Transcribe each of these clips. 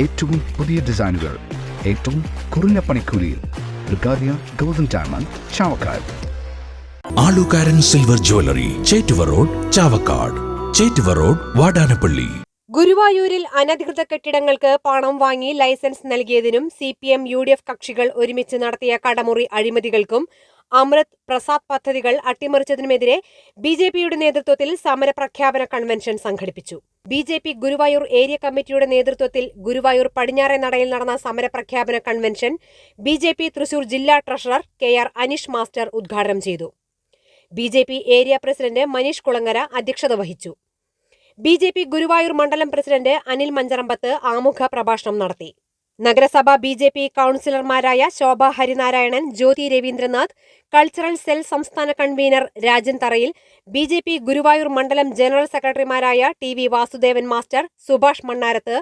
ഏറ്റവും പുതിയ ഡിസൈനുകൾ ഏറ്റവും കുറഞ്ഞ പണിക്കൂലിയിൽ. ബ്രിഗാദിയ golden diamond Chavakkad. Alukkaran silver jewellery Chettuva road Chavakkad. Chettuva road Vadanappally. ഗുരുവായൂരിൽ അനധികൃത കെട്ടിടങ്ങൾക്ക് പണം വാങ്ങി licence നൽകിയതിനും C P M U D F കക്ഷികൾ ഒരുമിച്ച് നടത്തിയ കടമുറി അഴിമതികൾക്കും അമൃത് പ്രസാദ് പദ്ധതികൾ അട്ടിമറിച്ചതിനുമെതിരെ ബി ജെ പിയുടെ നേതൃത്വത്തിൽ സമരപ്രഖ്യാപന കൺവെൻഷൻ സംഘടിപ്പിച്ചു. B J P Guruvayur area കമ്മിറ്റിയുടെ നേതൃത്വത്തിൽ ഗുരുവായൂർ പടിഞ്ഞാറെ നടയിൽ നടന്ന സമരപ്രഖ്യാപന convention B J P Thrissur ജില്ലാ treasurer K R Aneesh master ഉദ്ഘാടനം ചെയ്തു. B J P area president Maneesh Kulangara അധ്യക്ഷത വഹിച്ചു. ബി ജെ പി ഗുരുവായൂർ മണ്ഡലം പ്രസിഡന്റ് അനിൽ മഞ്ചറമ്പത്ത് ആമുഖ പ്രഭാഷണം നടത്തി. നഗരസഭ ബി ജെ പി കൌൺസിലർമാരായ ശോഭ ഹരിനാരായണൻ ജ്യോതി രവീന്ദ്രനാഥ് കൾച്ചറൽ സെൽ സംസ്ഥാന convener Rajan Tharayil B J P Guruvayur മണ്ഡലം ജനറൽ സെക്രട്ടറിമാരായ T V Vasudevan master Subhash Mannarath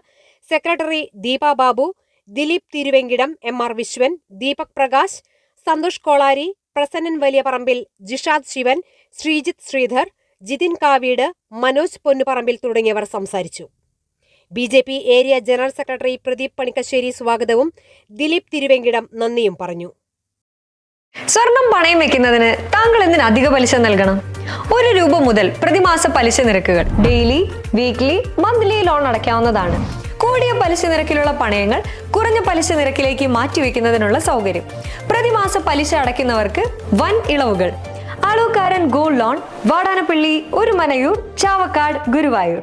secretary Deepa Babu Dileep Thiruvenkitam M R Viswan Deepak Prakash Santhosh Kolari Prasannan Valiyaparambil Jishad Shivan Sreejith Sreedhar Jithin Kaveed Manoj Ponnuparambil തുടങ്ങിയവർ സംസാരിച്ചു. B J P area general secretary Pradeep Panikkassery സ്വാഗതവും. ദിലീപ് തിരുവെങ്കിടം നന്ദിയും പറഞ്ഞു. സ്വർണം പണയം വെക്കുന്നതിന് താങ്കൾ എന്തിന് അധിക പലിശ നൽകണം? ഒരു രൂപ മുതൽ പ്രതിമാസ പലിശ നിരക്കുകൾ ഡെയിലി വീക്ക്ലി മന്ത്ലി ലോൺ അടയ്ക്കാവുന്നതാണ്. കൂടിയ പലിശ നിരക്കിലുള്ള പണയങ്ങൾ കുറഞ്ഞ പലിശ നിരക്കിലേക്ക് മാറ്റിവെക്കുന്നതിനുള്ള സൗകര്യം. പ്രതിമാസ പലിശ അടയ്ക്കുന്നവർക്ക് വൻ ഇളവുകൾ. അളവുകാരൻ ഗോൾഡ് ലോൺ വാടാനപ്പള്ളി ഒരു മനയൂർ ചാവക്കാട് ഗുരുവായൂർ.